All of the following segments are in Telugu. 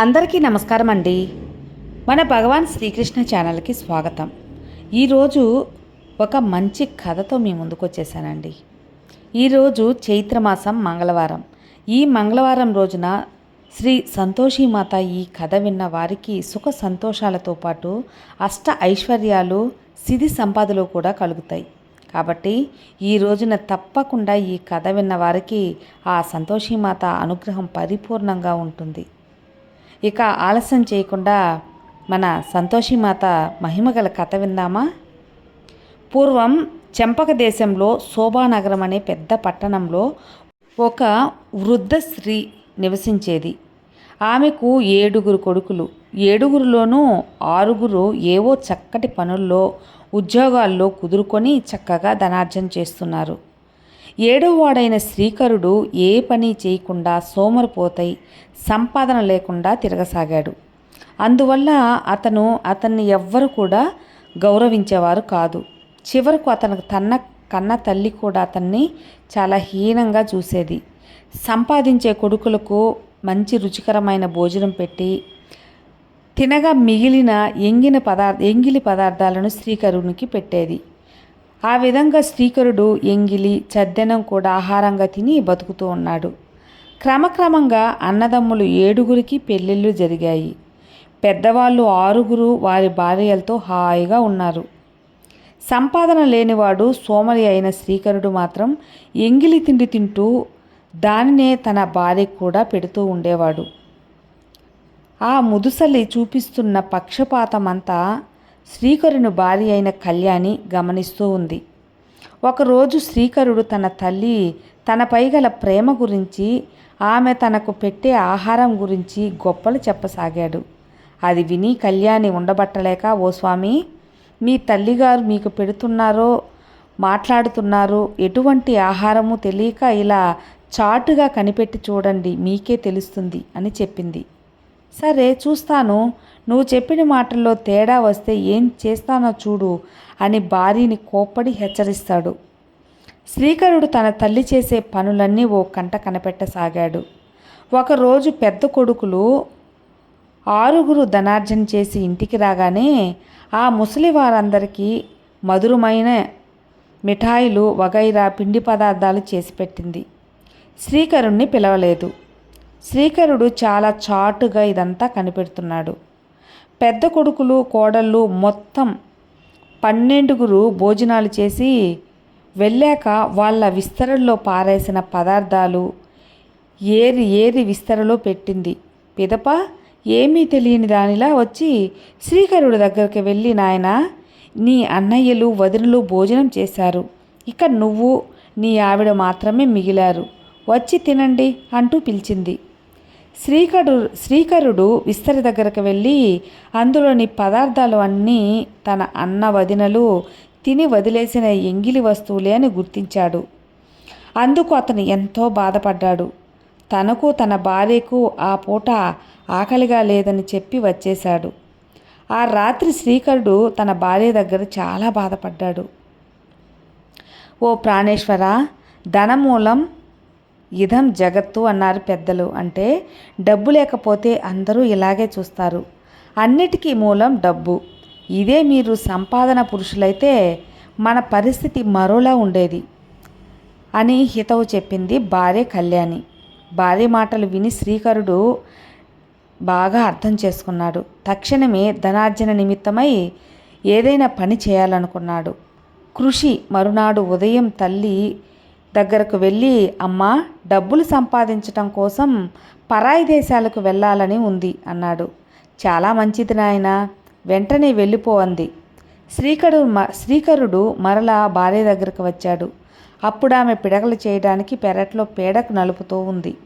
అందరికీ నమస్కారం అండి మన భగవాన్ శ్రీకృష్ణ ఛానల్కి స్వాగతం. ఈరోజు ఒక మంచి కథతో మీ ముందుకు వచ్చేసానండి ఈరోజు చైత్రమాసం మంగళవారం. ఈ మంగళవారం రోజున శ్రీ సంతోషిమాత ఈ కథ విన్న వారికి సుఖ సంతోషాలతో పాటు అష్ట ఐశ్వర్యాలు సిరి సంపాదలు కూడా కలుగుతాయి. కాబట్టి ఈ రోజున తప్పకుండా ఈ కథ విన్న వారికి ఆ సంతోషిమాత అనుగ్రహం పరిపూర్ణంగా ఉంటుంది. ఇక ఆలస్యం చేయకుండా మన సంతోషిమాత మహిమగల కథ విందామా? పూర్వం చెంపక దేశంలో శోభానగరం అనే పెద్ద పట్టణంలో ఒక వృద్ధ స్త్రీ నివసించేది. ఆమెకు ఏడుగురు కొడుకులు. ఏడుగురులోనూ ఆరుగురు ఏవో చక్కటి పనుల్లో ఉద్యోగాల్లో కుదురుకొని చక్కగా ధనార్జన చేస్తున్నారు. ఏడోవాడైన శ్రీకరుడు ఏ పని చేయకుండా సోమరిపోతై సంపాదన లేకుండా తిరగసాగాడు. అందువల్ల అతను అతన్ని ఎవ్వరు కూడా గౌరవించేవారు కాదు. చివరకు అతనికి తన్న కన్న తల్లి కూడా అతన్ని చాలా హీనంగా చూసేది. సంపాదించే కొడుకులకు మంచి రుచికరమైన భోజనం పెట్టి తినగా మిగిలిన ఎంగిన పదార్థ ఎంగిలి పదార్థాలను శ్రీకరునికి పెట్టేది. ఆ విధంగా శ్రీకరుడు ఎంగిలి చద్దెనం కూడా ఆహారంగా తిని బతుకుతూ ఉన్నాడు. క్రమక్రమంగా అన్నదమ్ములు ఏడుగురికి పెళ్ళిళ్ళు జరిగాయి. పెద్దవాళ్ళు ఆరుగురు వారి భార్యలతో హాయిగా ఉన్నారు. సంపాదన లేనివాడు సోమరి అయిన శ్రీకరుడు మాత్రం ఎంగిలి తిండి తింటూ దానినే తన భార్యకు కూడా పెడుతూ ఉండేవాడు. ఆ ముదుసలి చూపిస్తున్న పక్షపాతమంతా శ్రీకరుని భార్య అయిన కళ్యాణి గమనిస్తూ ఉంది. ఒకరోజు శ్రీకరుడు తన తల్లి తనపై గల ప్రేమ గురించి ఆమె తనకు పెట్టే ఆహారం గురించి గొప్పలు చెప్పసాగాడు. అది విని కళ్యాణి ఉండబట్టలేక ఓ స్వామి మీ తల్లిగారు మీకు పెడుతున్నారో మాట్లాడుతున్నారో ఎటువంటి ఆహారము తెలియక ఇలా చాటుగా కనిపెట్టి చూడండి మీకే తెలుస్తుంది అని చెప్పింది. సరే చూస్తాను. నువ్వు చెప్పిన మాటల్లో తేడా వస్తే ఏం చేస్తానో చూడు అని భార్యని కోప్పడి హెచ్చరిస్తాడు. శ్రీకరుడు తన తల్లి చేసే పనులన్నీ ఓ కంట కనిపెట్టసాగాడు. ఒకరోజు పెద్ద కొడుకులు ఆరుగురు ధనార్జన చేసి ఇంటికి రాగానే ఆ ముసలి వారందరికీ మధురమైన మిఠాయిలు వగైరా పిండి పదార్థాలు చేసి పెట్టింది. శ్రీకరుణ్ణి పిలవలేదు. శ్రీకరుడు చాలా చాటుగా ఇదంతా కనిపెడుతున్నాడు. పెద్ద కొడుకులు కోడళ్ళు మొత్తం పన్నెండుగురు భోజనాలు చేసి వెళ్ళాక వాళ్ళ విస్తరణలో పారేసిన పదార్థాలు ఏరి ఏరి విస్తరలో పెట్టింది. పిదప ఏమీ తెలియని దానిలా వచ్చి శ్రీకరుడి దగ్గరికి వెళ్ళి నాయన నీ అన్నయ్యలు వదినలు భోజనం చేశారు. ఇక నువ్వు నీ ఆవిడ మాత్రమే మిగిలారు. వచ్చి తినండి అంటూ పిలిచింది. శ్రీకరు శ్రీకరుడు విస్తరి దగ్గరకు వెళ్ళి అందులోని పదార్థాలు అన్నీ తన అన్న వదినలు తిని వదిలేసిన ఎంగిలి వస్తువులే అని గుర్తించాడు. అందుకు అతను ఎంతో బాధపడ్డాడు. తనకు తన భార్యకు ఆ పూట ఆకలిగా లేదని చెప్పి వచ్చేశాడు. ఆ రాత్రి శ్రీకరుడు తన భార్య దగ్గర చాలా బాధపడ్డాడు. ఓ ప్రాణేశ్వర ధనమూలం ఇదం జగత్తు అన్నారు పెద్దలు అంటే డబ్బు లేకపోతే అందరూ ఇలాగే చూస్తారు. అన్నిటికీ మూలం డబ్బు. ఇదే మీరు సంపాదన పురుషులైతే మన పరిస్థితి మరోలా ఉండేది అని హితవు చెప్పింది భార్య కళ్యాణి. భార్య మాటలు విని శ్రీకరుడు బాగా అర్థం చేసుకున్నాడు. తక్షణమే ధనార్జన నిమిత్తమై ఏదైనా పని చేయాలనుకున్నాడు. కృషి మరునాడు ఉదయం తల్లి దగ్గరకు వెళ్ళి అమ్మ డబ్బులు సంపాదించటం కోసం పరాయి దేశాలకు వెళ్ళాలని ఉంది అన్నాడు. చాలా మంచిది నాయన వెంటనే వెళ్ళిపో అంది. శ్రీకరు మ శ్రీకరుడు మరలా భార్య దగ్గరకు వచ్చాడు. అప్పుడు ఆమె పిడకలు చేయడానికి పెరట్లో పేడకు నలుపుతూ ఉంది.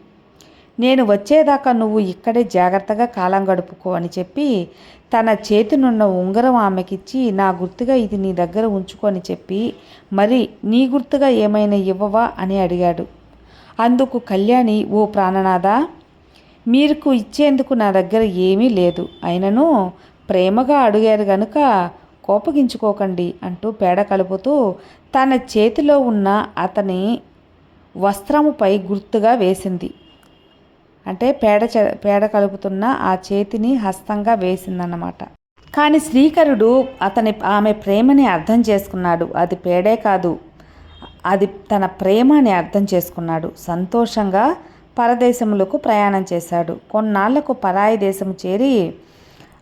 నేను వచ్చేదాకా నువ్వు ఇక్కడే జాగ్రత్తగా కాలం గడుపుకో అని చెప్పి తన చేతినున్న ఉంగరం ఆమెకిచ్చి నా గుర్తుగా ఇది నీ దగ్గర ఉంచుకొని చెప్పి మరి నీ గుర్తుగా ఏమైనా ఇవ్వవా? అని అడిగాడు. అందుకు కళ్యాణి ఓ ప్రాణనాదా మీకు ఇచ్చేందుకు నా దగ్గర ఏమీ లేదు. అయినను ప్రేమగా అడిగారు గనుక కోపగించుకోకండి అంటూ పేడ కలుపుతూ తన చేతిలో ఉన్న అతని వస్త్రముపై గుర్తుగా వేసింది. అంటే పేడ పేడ కలుపుతున్న ఆ చేతిని హస్తంగా వేసిందన్నమాట. కానీ శ్రీకరుడు అతని ఆమె ప్రేమని అర్థం చేసుకున్నాడు. అది పేడే కాదు. అది తన ప్రేమ అని అర్థం చేసుకున్నాడు. సంతోషంగా పరదేశములకు ప్రయాణం చేశాడు. కొన్నాళ్ళకు పరాయి దేశం చేరి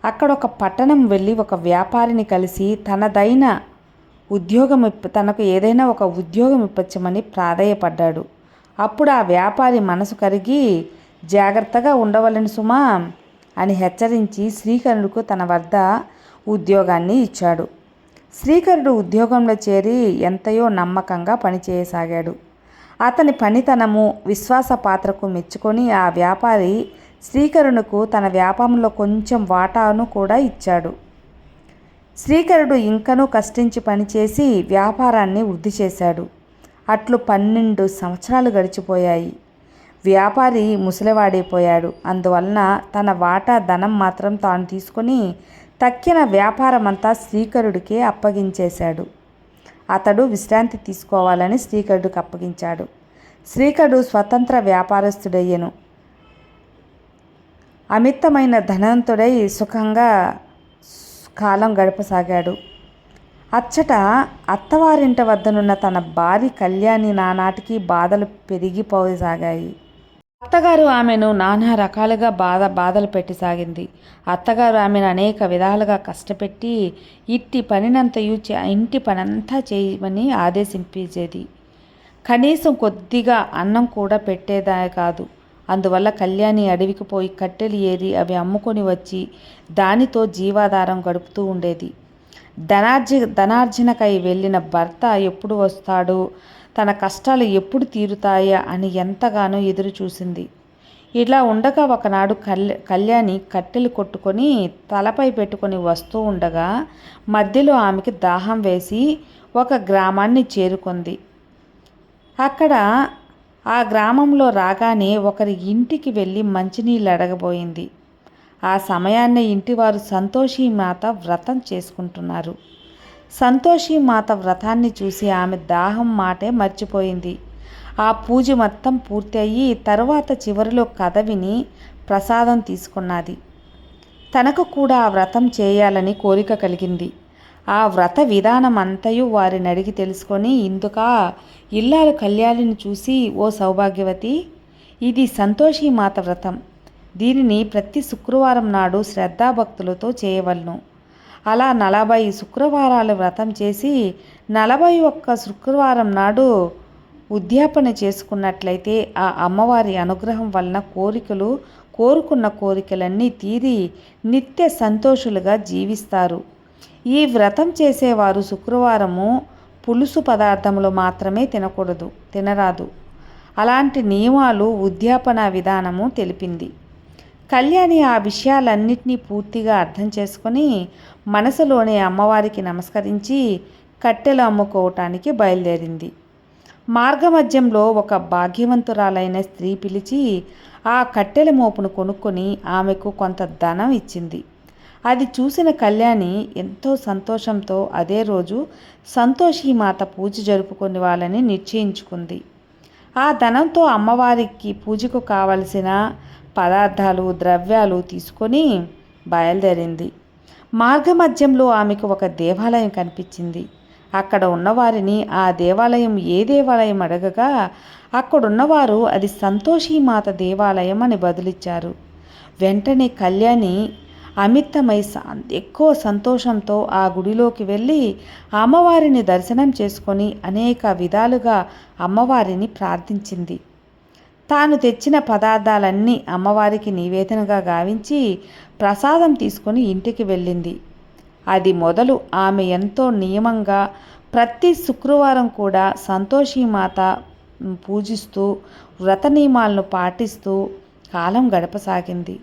అక్కడ ఒక పట్టణం వెళ్ళి ఒక వ్యాపారిని కలిసి తనదైన ఉద్యోగం తనకు ఏదైనా ఒక ఉద్యోగం ఇప్పించమని ప్రాధేయపడ్డాడు. అప్పుడు ఆ వ్యాపారి మనసు కరిగి జాగ్రత్తగా ఉండవలని సుమా అని హెచ్చరించి శ్రీకరుడుకు తన వద్ద ఉద్యోగాన్ని ఇచ్చాడు. శ్రీకరుడు ఉద్యోగంలో చేరి ఎంతయో నమ్మకంగా పనిచేయసాగాడు. అతని పనితనము విశ్వాస పాత్రకు మెచ్చుకొని ఆ వ్యాపారి శ్రీకరుణుకు తన వ్యాపారంలో కొంచెం వాటాను కూడా ఇచ్చాడు. శ్రీకరుడు ఇంకనూ కష్టించి పనిచేసి వ్యాపారాన్ని వృద్ధి చేశాడు. అట్లు పన్నెండు సంవత్సరాలు గడిచిపోయాయి. వ్యాపారి ముసలివాడైపోయాడు. అందువలన తన వాటా ధనం మాత్రం తాను తీసుకొని తక్కిన వ్యాపారమంతా శ్రీకరుడికే అప్పగించేశాడు. అతడు విశ్రాంతి తీసుకోవాలని శ్రీకరుడికి అప్పగించాడు. శ్రీకరుడు స్వతంత్ర వ్యాపారస్తుడయ్యను. అమితమైన ధనంతుడై సుఖంగా కాలం గడపసాగాడు. అచ్చట అత్తవారింట వద్దనున్న తన భార్య కళ్యాణి నానాటికి బాధలు పెరిగిపోసాగాయి. అత్తగారు ఆమెను నానా రకాలుగా బాధ బాధలు పెట్టసాగింది. అత్తగారు ఆమెను అనేక విధాలుగా కష్టపెట్టి ఇట్టి పనినంతయు చే- ఇంటి పనంతా చేయమని ఆదేశించేది కనీసం కొద్దిగా అన్నం కూడా పెట్టేదా కాదు. అందువల్ల కళ్యాణి అడవికి పోయి కట్టెలు ఏరి అవి అమ్ముకొని వచ్చి దానితో జీవాధారం గడుపుతూ ఉండేది. ధనార్జి ధనార్జనకై వెళ్ళిన భర్త ఎప్పుడు వస్తాడు? తన కష్టాలు ఎప్పుడు తీరుతాయా అని ఎంతగానో ఎదురు చూసింది. ఇలా ఉండగా ఒకనాడు కళ్య కళ్యాణి కట్టెలు కొట్టుకొని తలపై పెట్టుకొని వస్తూ ఉండగా మధ్యలో ఆమెకి దాహం వేసి ఒక గ్రామాన్ని చేరుకుంది. అక్కడ ఆ గ్రామంలో రాగానే ఒకరి ఇంటికి వెళ్ళి మంచినీళ్ళు అడగబోయింది. ఆ సమయాన్నే ఇంటివారు సంతోషి మాత వ్రతం చేసుకుంటున్నారు. సంతోషి మాత వ్రతాన్ని చూసి ఆమె దాహం మాటే మర్చిపోయింది. ఆ పూజ మొత్తం పూర్తి అయ్యి తర్వాత చివరిలో కథ విని ప్రసాదం తీసుకున్నది. తనకు కూడా ఆ వ్రతం చేయాలని కోరిక కలిగింది. ఆ వ్రత విధానం అంతయు వారిని అడిగి తెలుసుకొని ఇందుక ఇల్లాలు కళ్యాణిని చూసి ఓ సౌభాగ్యవతి ఇది సంతోషి మాత వ్రతం. దీనిని ప్రతి శుక్రవారం నాడు శ్రద్ధాభక్తులతో చేయవలను. అలా నలభై శుక్రవారాలు వ్రతం చేసి నలభై ఒక్క శుక్రవారం నాడు ఉద్యాపన చేసుకున్నట్లయితే ఆ అమ్మవారి అనుగ్రహం వలన కోరికలు కోరుకున్న కోరికలన్నీ తీరి నిత్య సంతోషులుగా జీవిస్తారు. ఈ వ్రతం చేసేవారు శుక్రవారము పులుసు పదార్థములు మాత్రమే తినకూడదు తినరాదు. అలాంటి నియమాలు ఉద్యాపన విధానము తెలిపింది. కళ్యాణి ఆ విషయాలన్నింటినీ పూర్తిగా అర్థం చేసుకొని మనసులోనే అమ్మవారికి నమస్కరించి కట్టెలు అమ్ముకోవటానికి బయలుదేరింది. మార్గమధ్యంలో ఒక భాగ్యవంతురాలైన స్త్రీ పిలిచి ఆ కట్టెల మోపును కొనుక్కొని ఆమెకు కొంత ధనం ఇచ్చింది. అది చూసిన కళ్యాణి ఎంతో సంతోషంతో అదే రోజు సంతోషి మాత పూజ జరుపుకుని వాళ్ళని నిశ్చయించుకుంది. ఆ ధనంతో అమ్మవారికి పూజకు కావలసిన పదార్థాలు ద్రవ్యాలు తీసుకొని బయలుదేరింది. మార్గమధ్యంలో ఆమెకు ఒక దేవాలయం కనిపించింది. అక్కడ ఉన్నవారిని ఆ దేవాలయం ఏ దేవాలయం అడగగా అక్కడున్నవారు అది సంతోషీమాత దేవాలయం అని బదులిచ్చారు. వెంటనే కళ్యాణి అమితమై ఎక్కువ సంతోషంతో ఆ గుడిలోకి వెళ్ళి అమ్మవారిని దర్శనం చేసుకొని అనేక విధాలుగా అమ్మవారిని ప్రార్థించింది. తాను తెచ్చిన పదార్థాలన్నీ అమ్మవారికి నివేదనగా గావించి ప్రసాదం తీసుకొని ఇంటికి వెళ్ళింది. అది మొదలు ఆమె ఎంతో నియమంగా ప్రతి శుక్రవారం కూడా సంతోషిమాత పూజిస్తూ వ్రత నియమాలను పాటిస్తూ కాలం గడపసాగింది.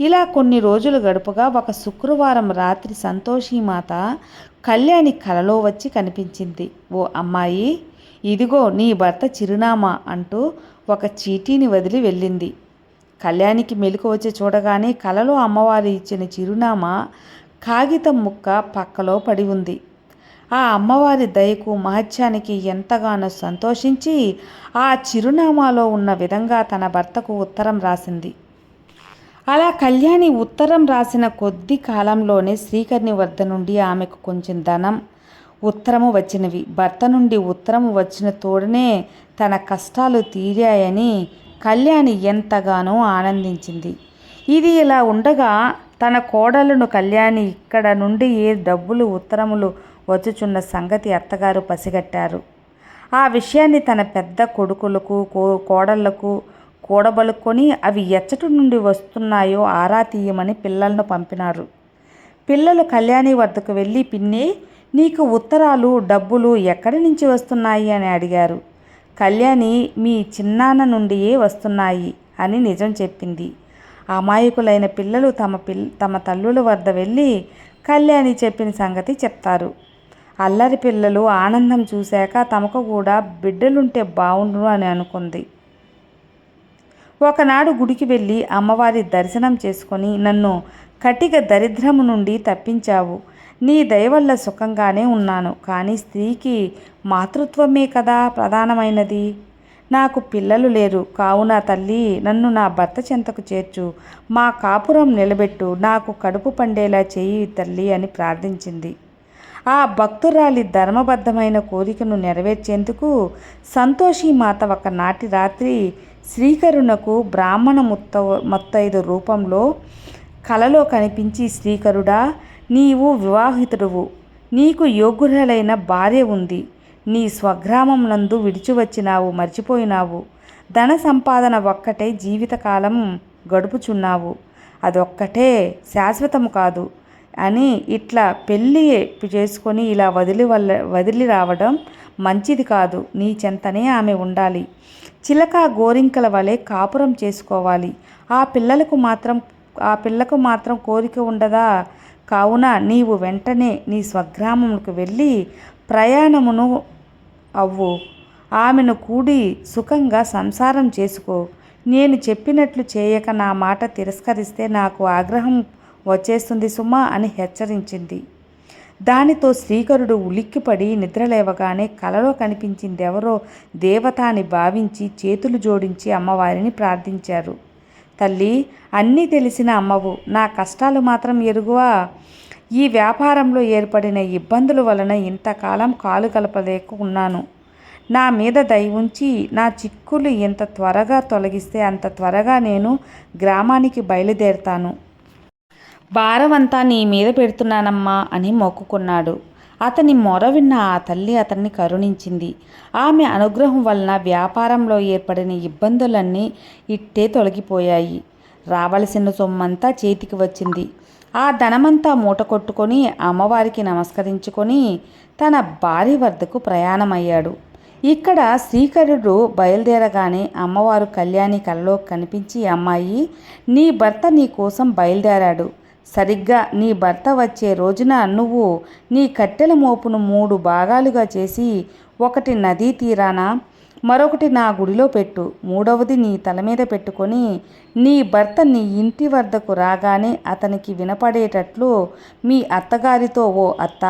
ఇలా కొన్ని రోజులు గడుపుగా ఒక శుక్రవారం రాత్రి సంతోషిమాత కళ్యాణి కలలో వచ్చి కనిపించింది. ఓ అమ్మాయి ఇదిగో నీ భర్త చిరునామా అంటూ ఒక చీటీని వదిలి వెళ్ళింది. కళ్యాణికి మెలకు వచ్చి చూడగానే కలలో అమ్మవారు ఇచ్చిన చిరునామా కాగితం ముక్క పక్కలో పడి ఉంది. ఆ అమ్మవారి దయకు మహత్యానికి ఎంతగానో సంతోషించి ఆ చిరునామాలో ఉన్న విధంగా తన భర్తకు ఉత్తరం రాసింది. అలా కళ్యాణి ఉత్తరం రాసిన కొద్ది కాలంలోనే శ్రీకర్ణి వద్ద నుండి ఆమెకు కొంచెం ధనం ఉత్తరము వచ్చినవి. భర్త నుండి ఉత్తరము వచ్చిన తోడనే తన కష్టాలు తీరాయని కళ్యాణి ఎంతగానో ఆనందించింది. ఇది ఇలా ఉండగా తన కోడలను కళ్యాణి ఇక్కడ నుండి ఏ డబ్బులు ఉత్తరములు వచ్చుచున్న సంగతి అత్తగారు పసిగట్టారు. ఆ విషయాన్ని తన పెద్ద కొడుకులకు కో కోడళ్ళకు కూడబలుకొని అవి ఎచ్చటి నుండి వస్తున్నాయో ఆరా తీయమని పిల్లలను పంపినారు. పిల్లలు కళ్యాణి వద్దకు వెళ్ళి పిన్ని నీకు ఉత్తరాలు డబ్బులు ఎక్కడి నుంచి వస్తున్నాయి? అని అడిగారు. కళ్యాణి మీ చిన్నాన్న నుండియే వస్తున్నాయి అని నిజం చెప్పింది. అమాయకులైన పిల్లలు తమ పిల్ తమ తల్లుల వద్ద వెళ్ళి కళ్యాణి చెప్పిన సంగతి చెప్తారు. అల్లరి పిల్లలు ఆనందం చూశాక తమకు కూడా బిడ్డలుంటే బాగుండు అని అనుకుంది. ఒకనాడు గుడికి వెళ్ళి అమ్మవారి దర్శనం చేసుకొని నన్ను కటిక దరిద్రము నుండి తప్పించావు. నీ దయవల్ల సుఖంగానే ఉన్నాను కానీ స్త్రీకి మాతృత్వమే కదా ప్రధానమైనది. నాకు పిల్లలు లేరు కావున తల్లి నన్ను నా భర్త చెంతకు చేర్చు. మా కాపురం నిలబెట్టు నాకు కడుపు పండేలా చేయి తల్లి అని ప్రార్థించింది. ఆ భక్తురాలి ధర్మబద్ధమైన కోరికను నెరవేర్చేందుకు సంతోషి మాత ఒకనాటి రాత్రి శ్రీకరుణకు బ్రాహ్మణ ముత్త మొత్తైదు రూపంలో కలలో కనిపించి శ్రీకరుడా నీవు వివాహితుడువు. నీకు యోగ్యురాలైన భార్య ఉంది. నీ స్వగ్రామం నందు విడిచివచ్చినావు మర్చిపోయినావు. ధన సంపాదన ఒక్కటే జీవితకాలం గడుపుచున్నావు. అదొక్కటే శాశ్వతము కాదు అని ఇట్లా పెళ్ళి చేసుకొని ఇలా వదిలి వల్ల వదిలి రావడం మంచిది కాదు. నీ చెంతనే ఆమె ఉండాలి. చిలక గోరింకల వలె కాపురం చేసుకోవాలి. ఆ పిల్లలకు మాత్రం ఆ పిల్లకు మాత్రం కోరిక ఉండదా? కావున నీవు వెంటనే నీ స్వగ్రామములకు వెళ్ళి ప్రయాణమును అవ్వు. ఆమెను కూడి సుఖంగా సంసారం చేసుకో. నేను చెప్పినట్లు చేయక నా మాట తిరస్కరిస్తే నాకు ఆగ్రహం వచ్చేస్తుంది సుమా అని హెచ్చరించింది. దానితో శ్రీకరుడు ఉలిక్కిపడి నిద్రలేవగానే కలలో కనిపించిందెవరో దేవత అని భావించి చేతులు జోడించి అమ్మవారిని ప్రార్థించారు. తల్లి అన్నీ తెలిసిన అమ్మవు నా కష్టాలు మాత్రం ఎరుగువా? ఈ వ్యాపారంలో ఏర్పడిన ఇబ్బందుల వలన ఇంతకాలం కాలు కలపలేక ఉన్నాను నా మీద దయ ఉంచి నా చిక్కులు ఎంత త్వరగా తొలగిస్తే అంత త్వరగా నేను గ్రామానికి బయలుదేరుతాను. భారమంతా నీ మీద పెడుతున్నానమ్మా అని మొక్కుకున్నాడు. అతని మొర విన్న ఆ తల్లి అతన్ని కరుణించింది. ఆమె అనుగ్రహం వలన వ్యాపారంలో ఏర్పడిన ఇబ్బందులన్నీ ఇట్టే తొలగిపోయాయి. రావలసిన సొమ్మంతా చేతికి వచ్చింది. ఆ ధనమంతా మూట కొట్టుకొని అమ్మవారికి నమస్కరించుకొని తన భార్య వద్దకు ప్రయాణమయ్యాడు. ఇక్కడ శ్రీకరుడు బయలుదేరగానే అమ్మవారు కళ్యాణి కల్లో కనిపించి అమ్మాయి నీ భర్త నీ కోసం బయలుదేరాడు. సరిగ్గా నీ భర్త వచ్చే రోజున నువ్వు నీ కట్టెల మోపును మూడు భాగాలుగా చేసి ఒకటి నదీ తీరాన? మరొకటి నా గుడిలో పెట్టు. మూడవది నీ తల మీద పెట్టుకొని నీ భర్త నీ ఇంటి వద్దకు రాగానే అతనికి వినపడేటట్లు మీ అత్తగారితో ఓ అత్త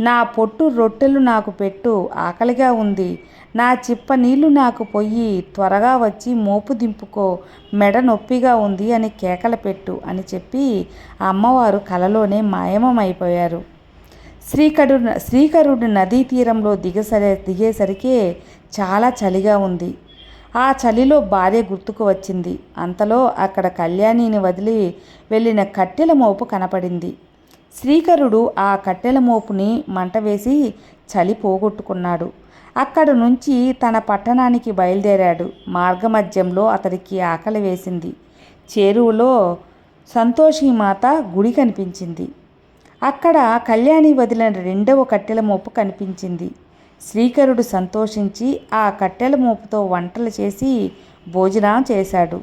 నా పొట్టు రొట్టెలు నాకు పెట్టు ఆకలిగా ఉంది. నా చిప్ప నీళ్ళు నాకు పొయ్యి త్వరగా వచ్చి మోపు దింపుకో మెడ నొప్పిగా ఉంది అని కేకలు పెట్టు అని చెప్పి అమ్మవారు కలలోనే మాయమమైపోయారు. శ్రీకరు శ్రీకరుడు నదీ తీరంలో దిగసరే దిగేసరికి చాలా చలిగా ఉంది. ఆ చలిలో భార్య గుర్తుకు వచ్చింది. అంతలో అక్కడ కళ్యాణిని వదిలి వెళ్ళిన కట్టెల మోపు కనపడింది. శ్రీకరుడు ఆ కట్టెల మోపుని మంట వేసి చలి పోగొట్టుకున్నాడు. అక్కడ నుంచి తన పట్టణానికి బయలుదేరాడు. మార్గమధ్యంలో అతడికి ఆకలి వేసింది. చేరువలో సంతోషిమాత గుడి కనిపించింది. అక్కడ కళ్యాణి వదిలిన రెండవ కట్టెల మోపు కనిపించింది. శ్రీకరుడు సంతోషించి ఆ కట్టెల మోపుతో వంటలు చేసి భోజనం చేశాడు.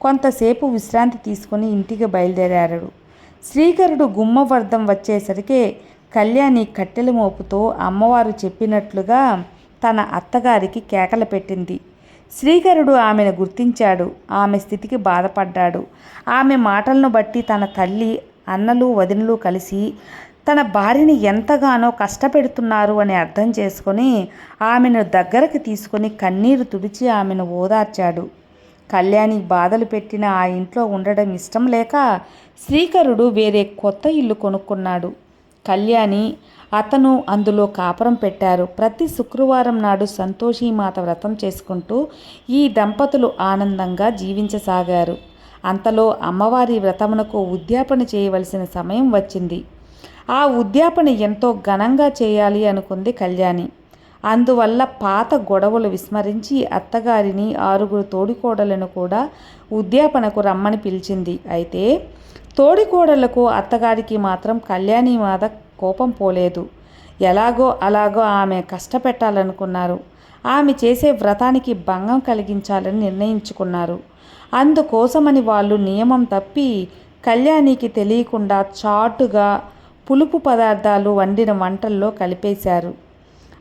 కొంతసేపు విశ్రాంతి తీసుకుని ఇంటికి బయలుదేరాడు. శ్రీకరుడు గుమ్మవర్ధం వచ్చేసరికి కళ్యాణి కట్టెల మోపుతో అమ్మవారు చెప్పినట్లుగా తన అత్తగారికి కేకలు పెట్టింది. శ్రీకరుడు ఆమెను గుర్తించాడు. ఆమె స్థితికి బాధపడ్డాడు. ఆమె మాటలను బట్టి తన తల్లి అన్నలు వదినలు కలిసి తన భార్యని ఎంతగానో కష్టపెడుతున్నారు అని అర్థం చేసుకొని ఆమెను దగ్గరకు తీసుకొని కన్నీరు తుడిచి ఆమెను ఓదార్చాడు. కళ్యాణి బాధలు పెట్టిన ఆ ఇంట్లో ఉండడం ఇష్టం లేక శ్రీకరుడు వేరే కొత్త ఇల్లు కొనుక్కున్నాడు. కళ్యాణి అతను అందులో కాపురం పెట్టారు. ప్రతి శుక్రవారం నాడు సంతోషీమాత వ్రతం చేసుకుంటూ ఈ దంపతులు ఆనందంగా జీవించసాగారు. అంతలో అమ్మవారి వ్రతమునకు ఉద్యాపన చేయవలసిన సమయం వచ్చింది. ఆ ఉద్యాపన ఎంతో ఘనంగా చేయాలి అనుకుంది కళ్యాణి. అందువల్ల పాత గొడవలు విస్మరించి అత్తగారిని ఆరుగురు తోడికోడలను కూడా ఉద్యాపనకు రమ్మని పిలిచింది. అయితే తోడికోడలకు అత్తగారికి మాత్రం కళ్యాణి మాద కోపం పోలేదు. ఎలాగో అలాగో ఆమె కష్టపెట్టాలనుకున్నారు. ఆమె చేసే వ్రతానికి భంగం కలిగించాలని నిర్ణయించుకున్నారు. అందుకోసమని వాళ్ళు నియమం తప్పి కళ్యాణికి తెలియకుండా చాటుగా పులుపు పదార్థాలు వండిన వంటల్లో కలిపేశారు.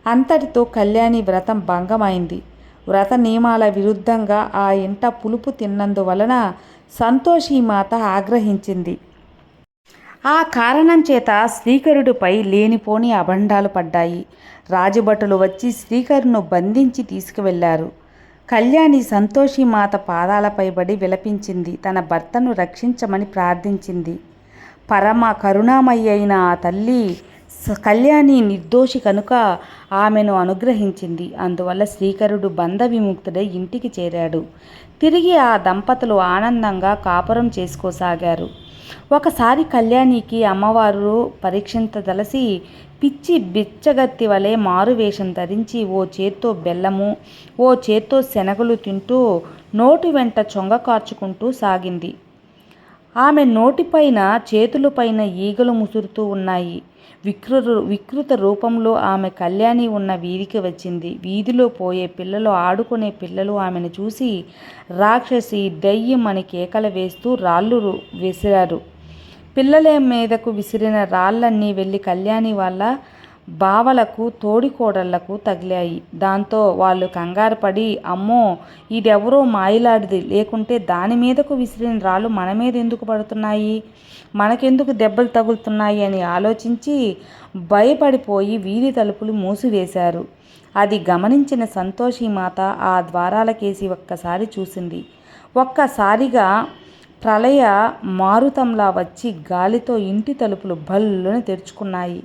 అంతటితో కళ్యాణి వ్రతం భంగమైంది. వ్రత నియమాల విరుద్ధంగా ఆ ఇంట పులుపు తిన్నందువలన సంతోషిమాత ఆగ్రహించింది. ఆ కారణం చేత శ్రీకరుడిపై లేనిపోని అభండాలు పడ్డాయి. రాజభటులు వచ్చి శ్రీకరును బంధించి తీసుకువెళ్ళారు. కళ్యాణి సంతోషి మాత పాదాలపై పడి విలపించింది. తన భర్తను రక్షించమని ప్రార్థించింది. పరమ కరుణామయ్య అయిన ఆ తల్లి కళ్యాణి నిర్దోషి కనుక ఆమెను అనుగ్రహించింది. అందువల్ల శ్రీకరుడు బంధ విముక్తుడై ఇంటికి చేరాడు. తిరిగి ఆ దంపతులు ఆనందంగా కాపురం చేసుకోసాగారు. ఒకసారి కళ్యాణికి అమ్మవారు పరీక్షించదలసి పిచ్చి బిచ్చగత్తి వలె మారువేషం ధరించి ఓ చేత్తో బెల్లము ఓ చేత్తో శనగలు తింటూ నోటి వెంట చొంగ కార్చుకుంటూ సాగింది. ఆమె నోటిపైన చేతులపైన ఈగలు ముసురుతూ ఉన్నాయి. వికృత వికృత రూపంలో ఆమె కళ్యాణి ఉన్న వీధికి వచ్చింది. వీధిలో పోయే పిల్లలు ఆడుకునే పిల్లలు ఆమెను చూసి రాక్షసి దయ్యం అని కేకలు వేస్తూ రాళ్ళు విసిరారు. పిల్లల మీదకు విసిరిన రాళ్ళన్నీ వెళ్ళి కళ్యాణి వాళ్ళ బావలకు తోడికోడళ్ళకు తగిలాయి. దాంతో వాళ్ళు కంగారు పడి అమ్మో ఇదెవరో మాయిలాడిది లేకుంటే దాని మీదకు విసిరిన రాళ్ళు మన మీద ఎందుకు పడుతున్నాయి? మనకెందుకు దెబ్బలు తగులుతున్నాయి? అని ఆలోచించి భయపడిపోయి వీధి తలుపులు మూసివేశారు. అది గమనించిన సంతోషి మాత ఆ ద్వారాలకేసి ఒక్కసారి చూసింది. ఒక్కసారిగా ప్రళయ మారుతంలా వచ్చి గాలితో ఇంటి తలుపులు భల్లుని తెరుచుకున్నాయి.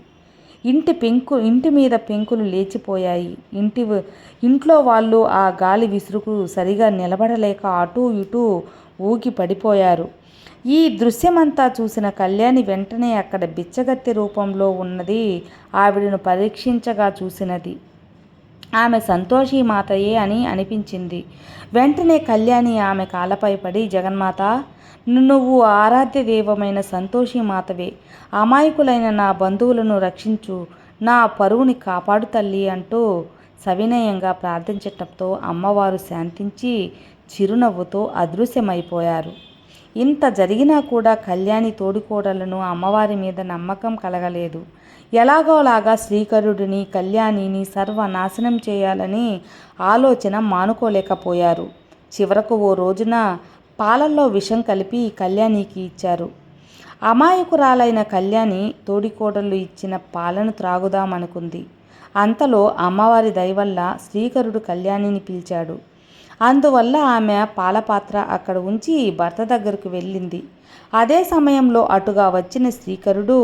ఇంటి పెంకు ఇంటి మీద పెంకులు లేచిపోయాయి. ఇంటి ఇంట్లో వాళ్ళు ఆ గాలి విసురుకు సరిగా నిలబడలేక అటూ ఇటూ ఊగి పడిపోయారు. ఈ దృశ్యమంతా చూసిన కళ్యాణి వెంటనే అక్కడ బిచ్చగత్తి రూపంలో ఉన్నది ఆవిడను పరీక్షించగా చూసినది. ఆమె సంతోషి మాతయే అని అనిపించింది. వెంటనే కళ్యాణి ఆమె కాలపై పడి జగన్మాత నువ్వు ఆరాధ్య దేవమైన సంతోషి మాతవే. అమాయకులైన నా బంధువులను రక్షించు. నా పరువుని కాపాడు తల్లి అంటూ సవినయంగా ప్రార్థించటంతో అమ్మవారు శాంతించి చిరునవ్వుతో అదృశ్యమైపోయారు. ఇంత జరిగినా కూడా కళ్యాణి తోడుకోడలను అమ్మవారి మీద నమ్మకం కలగలేదు. ఎలాగోలాగా శ్రీకరుడిని కళ్యాణిని సర్వనాశనం చేయాలని ఆలోచన మానుకోలేకపోయారు. చివరకు ఓ రోజున పాలల్లో విషం కలిపి కళ్యాణికి ఇచ్చారు. అమాయకురాలైన కళ్యాణి తోడికోడళ్ళు ఇచ్చిన పాలను త్రాగుదామనుకుంది. అంతలో అమ్మవారి దయవల్ల శ్రీకరుడు కళ్యాణిని పిలిచాడు. అందువల్ల ఆమె పాలపాత్ర అక్కడ ఉంచి భర్త దగ్గరకు వెళ్ళింది. అదే సమయంలో అటుగా వచ్చిన శ్రీకరుడు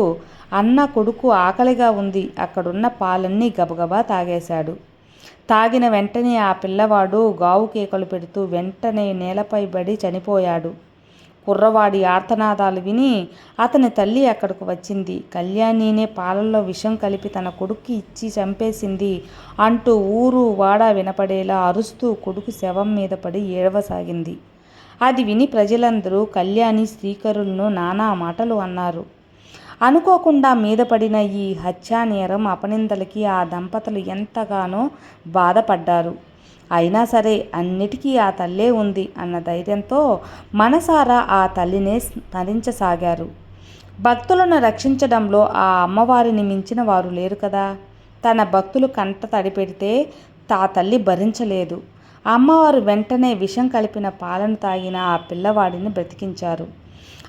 అన్న కొడుకు ఆకలిగా ఉంది. అక్కడున్న పాలన్నీ గబగబా తాగేశాడు. తాగిన వెంటనే ఆ పిల్లవాడు గావు కేకలు పెడుతూ వెంటనే నేలపై బడి చనిపోయాడు. కుర్రవాడి ఆర్తనాదాలు విని అతని తల్లి అక్కడికి వచ్చింది. కళ్యాణినే పాలల్లో విషం కలిపి తన కొడుక్కి ఇచ్చి చంపేసింది అంటూ ఊరు వాడ వినపడేలా అరుస్తూ కొడుకు శవం మీద పడి ఏడవసాగింది. అది విని ప్రజలందరూ కళ్యాణి శ్రీకరులను నానా మాటలు అన్నారు. అనుకోకుండా మీద పడిన ఈ హత్యానేరం అపనిందలకి ఆ దంపతులు ఎంతగానో బాధపడ్డారు. అయినా సరే అన్నిటికీ ఆ తల్లే ఉంది అన్న ధైర్యంతో మనసారా ఆ తల్లినే స్మరించసాగారు. భక్తులను రక్షించడంలో ఆ అమ్మవారిని మించిన వారు లేరు కదా. తన భక్తులు కంట తడిపెడితే తా తల్లి భరించలేదు. అమ్మవారు వెంటనే విషం కలిపిన పాలను తాగిన ఆ పిల్లవాడిని బ్రతికించారు.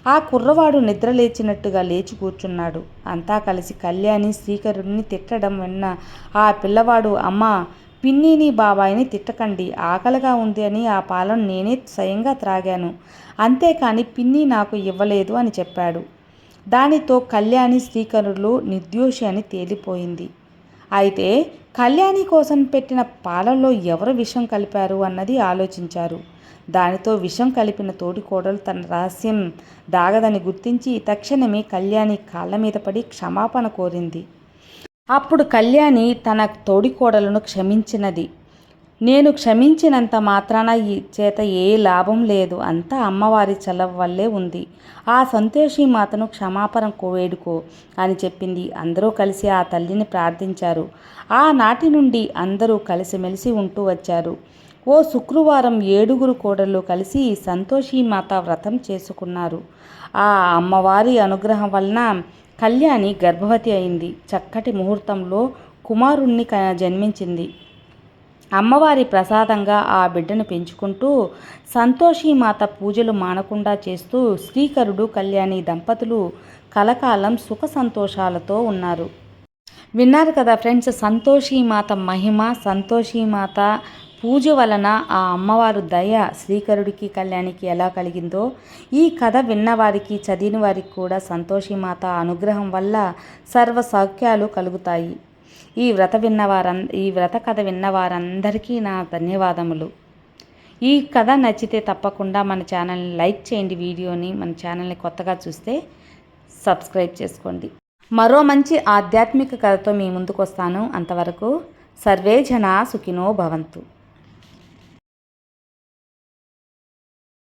ఆ కుర్రవాడు నిద్రలేచినట్టుగా లేచి కూర్చున్నాడు. అంతా కలిసి కళ్యాణి శ్రీకరుడిని తిట్టడం విన్న ఆ పిల్లవాడు అమ్మా పిన్నిని బాబాయిని తిట్టకండి. ఆకలిగా ఉంది అని ఆ పాలను నేనే స్వయంగా త్రాగాను. అంతేకాని పిన్ని నాకు ఇవ్వలేదు అని చెప్పాడు. దానితో కళ్యాణి శ్రీకరుడు నిర్దోషి అని తేలిపోయింది. అయితే కళ్యాణి కోసం పెట్టిన పాలల్లో ఎవరు విషం కలిపారు? అన్నది ఆలోచించారు. దానితో విషం కలిపిన తోటికోడలు తన రహస్యం దాగదని గుర్తించి తక్షణమే కళ్యాణి కాళ్ళ మీద పడి క్షమాపణ కోరింది. అప్పుడు కళ్యాణి తన తోడికోడలను క్షమించినది. నేను క్షమించినంత మాత్రాన ఈ చేత ఏ లాభం లేదు. అంతా అమ్మవారి చలవ వల్లే ఉంది. ఆ సంతోషి మాతను క్షమాపణ కోవేడుకో అని చెప్పింది. అందరూ కలిసి ఆ తల్లిని ప్రార్థించారు. ఆనాటి నుండి అందరూ కలిసిమెలిసి ఉంటూ వచ్చారు. ఓ శుక్రవారం ఏడుగురు కోడళ్ళు కలిసి సంతోషి మాత వ్రతం చేసుకున్నారు. ఆ అమ్మవారి అనుగ్రహం వలన కళ్యాణి గర్భవతి అయింది. చక్కటి ముహూర్తంలో కుమారుణ్ణి క- జన్మించింది. అమ్మవారి ప్రసాదంగా ఆ బిడ్డను పెంచుకుంటూ సంతోషీమాత పూజలు మానకుండా చేస్తూ శ్రీకరుడు కళ్యాణి దంపతులు కలకాలం సుఖ సంతోషాలతో ఉన్నారు. విన్నారు కదా ఫ్రెండ్స్ సంతోషీమాత మహిమ సంతోషీమాత పూజ వలన ఆ అమ్మవారు దయ శ్రీకరుడికి కళ్యాణికి ఎలా కలిగిందో ఈ కథ విన్నవారికి చదివిన వారికి కూడా సంతోషిమాత అనుగ్రహం వల్ల సర్వ సౌఖ్యాలు కలుగుతాయి. ఈ వ్రత విన్నవారం ఈ వ్రత కథ విన్నవారందరికీ నా ధన్యవాదములు. ఈ కథ నచ్చితే తప్పకుండా మన ఛానల్ని లైక్ చేయండి వీడియోని. మన ఛానల్ని కొత్తగా చూస్తే సబ్స్క్రైబ్ చేసుకోండి. మరో మంచి ఆధ్యాత్మిక కథతో మీ ముందుకు వస్తాను అంతవరకు సర్వే జనా సుఖినో భవంతు.